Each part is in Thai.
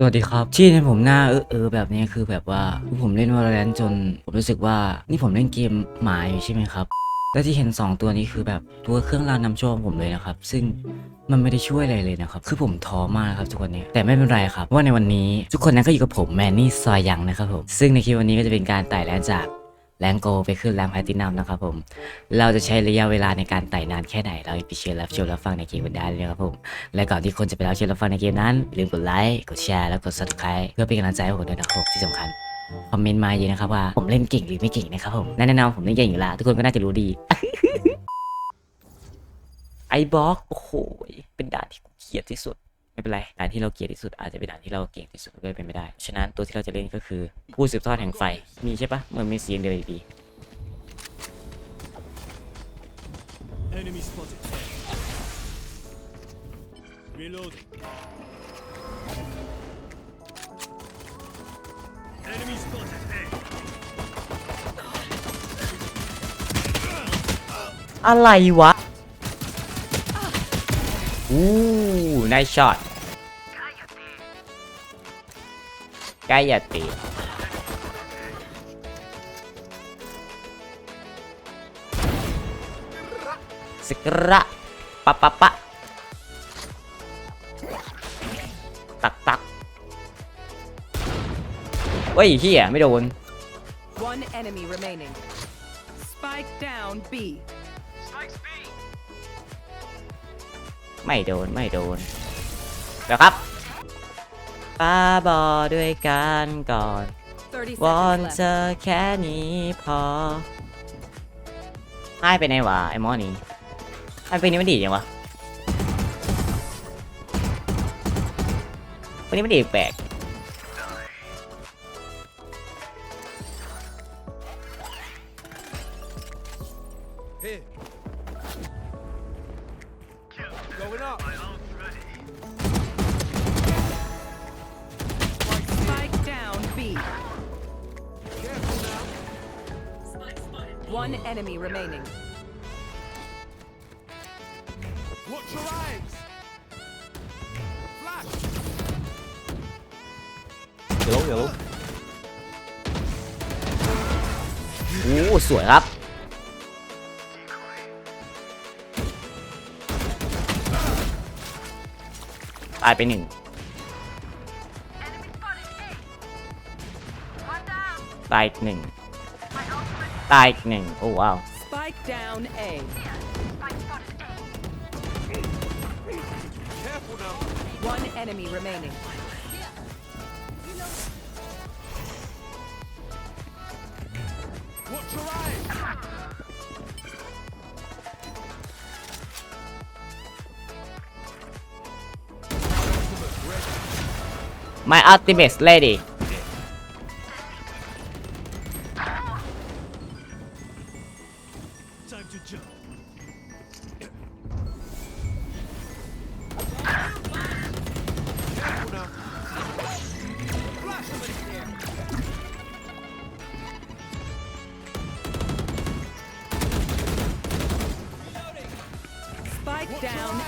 สวัสดีครับที่เห็นผมหน้าเออเออแบบนี้คือแบบว่าผมเล่นวอลเลนจน ผมรู้สึกว่านี่ผมเล่นเกมหมาอยู่ใช่ไหมครับและที่เห็น 2 ตัวนี้คือแบบตัวเครื่องรางนำโชคของผมเลยนะครับ ซึ่งมันไม่ได้ช่วยอะไรเลยนะครับ คือผมท้อมากครับทุกคนนี้ แต่ไม่เป็นไรครับว่าในวันนี้ ทุกคนนั้นก็อยู่กับผมแมนนี่ซอยยังนะครับผม ซึ่งในคลิปวันนี้ก็จะเป็นการไต่แลนจาก แรงโกไปขึ้นแรงแพลตินัมนะครับผม เราจะใช้ระยะเวลาในการไต่นานแค่ไหน เราไปเชียร์รับชมรับฟังในเกมกันได้เลยครับผม และก่อนที่คนจะไปรับชมรับฟังในเกมนั้นลืมกดไลค์ กดแชร์แล้วกด subscribe เพื่อเป็นกำลังใจให้ผมด้วยนะครับผมที่สำคัญคอมเมนต์มาเยอะนะครับว่าผมเล่นเก่งหรือไม่เก่งนะครับผมแน่นอนผมเล่นเก่งอยู่แล้วทุกคนก็น่าจะรู้ดี ไอ้บล็อกโอ้โหเป็นด่านที่กูเกลียดที่สุด ไม่เป็นไรด่านที่เราเกลียดที่สุดอาจจะเป็นด่านที่เราเก่งที่สุดก็เป็นไปได้ ฉะนั้นตัวที่เราจะเล่นก็คือผู้สืบทอดแห่งไฟ มีใช่ปะมันมีเสียงเดียวดี Enemy spotted. Reloading. Enemy spotted. A. อะไรวะ อู้นายช็อต ใกล้อย่าตีสกระปะปะปะตักตักเฮ้ยเฮียไม่โดน One enemy remaining. Spike down B. ไม่โดนไม่โดนเดี๋ยวครับ ป้าบอด้วยกันก่อน30วอน seconds เธ left. อแค่นี้พอให้ไปไหนวะไอ้หมอนี่ให้ไปนี่มันดีจังวะวันนี้มันดีแปลก One enemy remaining. Watch your eyes. Flash. อย่าลุกอย่าลุกโอ้สวยครับ ตายไปหนึ่งตายอีกหนึ่ง ตายอีกหนึ่งโอ้ว้าว Spike down A. Careful now. One enemy remaining. Watch your eyes. My ultimate lady Time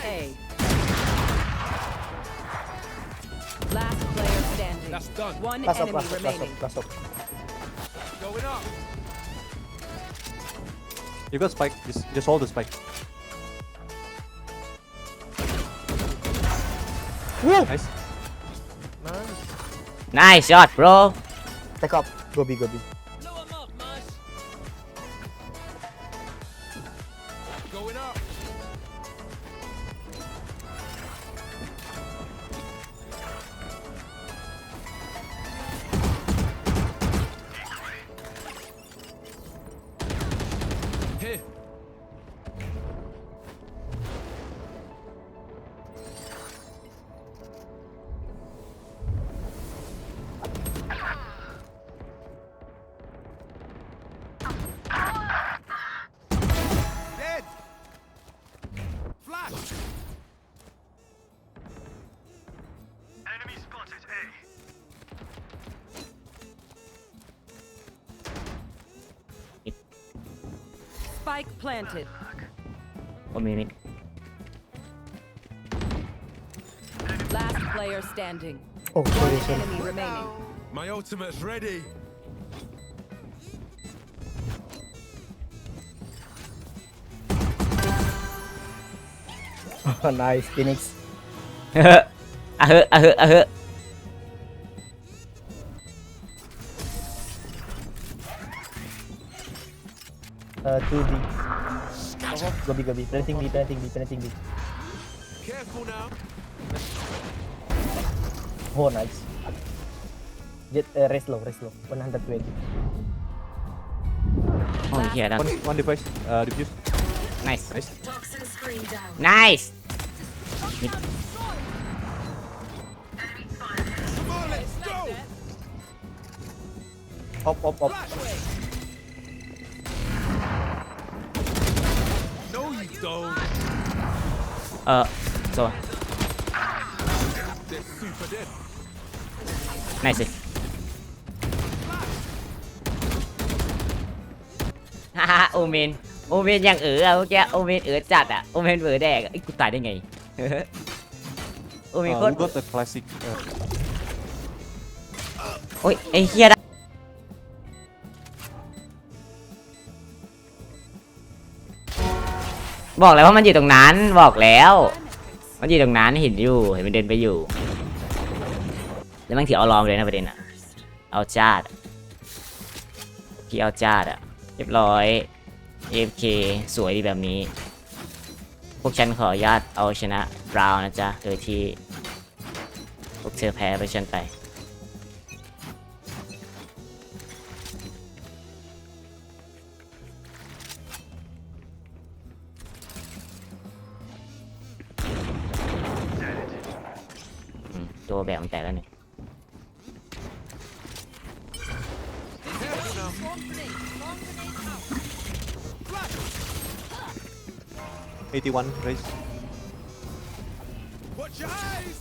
A. Last player standing. That's done. One Last enemy last up, last remaining. up, last up. Going up. You got spike. Just, just hold the spike. Woo! Nice. nice shot bro Take up. Go B, go B. Going up. Spike planted. What meaning? Last player standing. Oh, sorry, sorry. Enemy remaining. My ultimate's ready. nice, Phoenix. I heard, I heard, 2 B Go B, go B. Planting B, planting B, planting B. Oh, nice. Get, uh, raise low, raise low. 120. Oh, yeah, that. One, one device, uh, defuse. Nice. Nice. Nice! Mid. Up, up, up. มนโอเมนยังเอ๋ออะเมื่อกี้โอเมนเอ๋อจัดอะโอเมนเอ๋อแดกอะไอ้ยกูตายได้ไง โอเมน Uh, โคต we ร got the classic. Uh, โอ้ยไอ้เฮีย บอกแล้วว่ามันอยู่ตรงนั้นบอกแล้ว มันอยู่ตรงนั้นเห็นอยู่เห็นมันเดินไปอยู่ แล้วมันถือเอาลองเลยนะประเด็นอะเอาจาดพี่เอาจาดอะเรียบร้อย AFK สวยดีแบบนี้ พวกฉันขออนุญาตเอาชนะบราวน์นะจ๊ะ โดยที่พวกเธอแพ้ไปฉันไป แบบมันแตกแล้วหนึ่ง81 raise. Watch your eyes.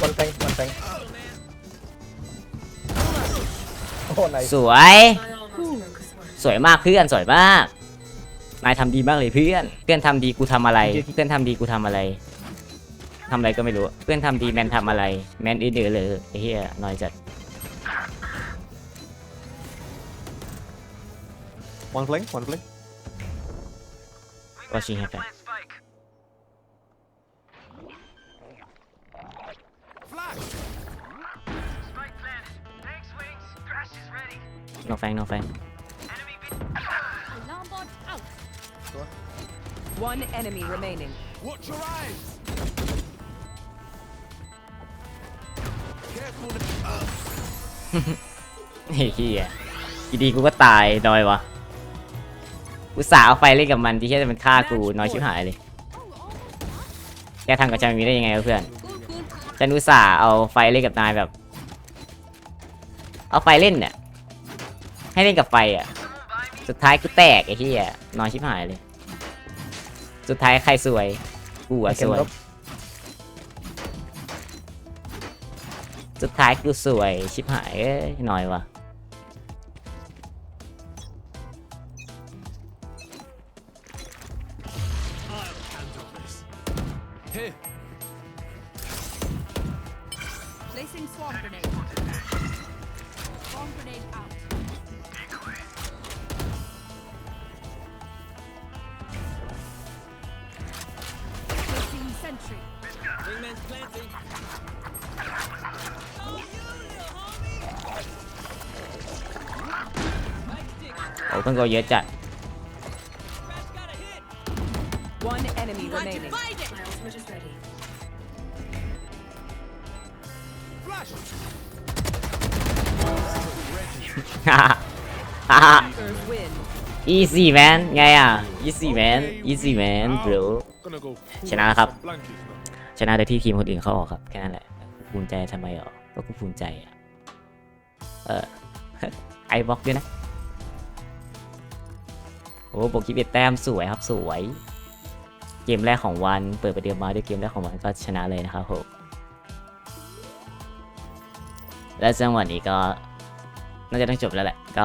One tank, one tank. Oh, nice. สวย สวยมากเพื่อนสวยมาก นายทำดีมากเลยเพื่อน เพื่อนทำดีกูทำอะไร เพื่อนทำดีกูทำอะไรทำอะไรก็ไม่รู้ เพื่อนทำดีแมนทำอะไร แมนอื่นๆเลยไอ้เหี้ยน้อยจัด One flank, one flank. watching happen Flash. no fan no fan One enemy remaining. Watch your eyes. Careful now. ไอ้เหี้ยอีดีกูก็ตายดอยวะอุตส่าห์เอาไฟเล่นกับมันที่แค่จะมันฆ่ากูน้อยชิบหายเลยแกทำกับฉันแบบนี้ได้ยังไงวะเพื่อนฉันอุตส่าห์เอาไฟเล่นกับนายแบบ เอาไฟเล่นเนี่ยให้เล่นกับไฟอะ สุดท้ายกูแตกไอ้ที่อะนอนชิบหายเลย สุดท้ายใครสวยกูอะ I ส can วย drop. สุดท้ายกูสวยชิบหายเอ้ยหน่อยวะ Placing sentry. โอ้เพิ่งก็เยอะจัด One enemy remaining. Flash. ฮ่าฮ่า Earth win. easy man ไงอ่ะ easy man easy man bro Gonna go. ชนะแล้วครับ Blankets now. ชนะโดยที่ทีมคนอื่นเขาออกครับแค่นั้นแหละภูมิใจทำไมหรอก็กูภูมิใจอะเออไอบล็อกด้วยนะโอ้บวกคิดเอ็ดแต้มสวยครับสวย เกมแรกของวันเปิดประเดิมมาด้วยเกมแรกของวันก็ชนะเลยนะครับผมและจังหวะนี้ก็น่าจะต้องจบแล้วแหละก็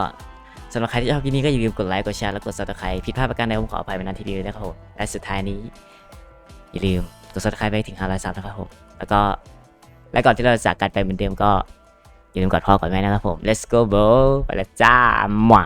สำหรับใครที่ชอบคลิปนี้ก็อย่าลืมกดไลค์ กดแชร์ และกด subscribe ผิดพลาดประการใดผมขออภัยเป็นนันทีนี้ด้วนะครับผมและสุดท้ายนี้ อย่าลืมกด subscribe ไปถึง500ซับนะครับผม แล้วก็ และก่อนที่เราจะจากกันไปเหมือนเดิมก็อย่าลืมกอดพ่อกอดแม่นะครับผม let's go bro ไปแล้วจ้าหมา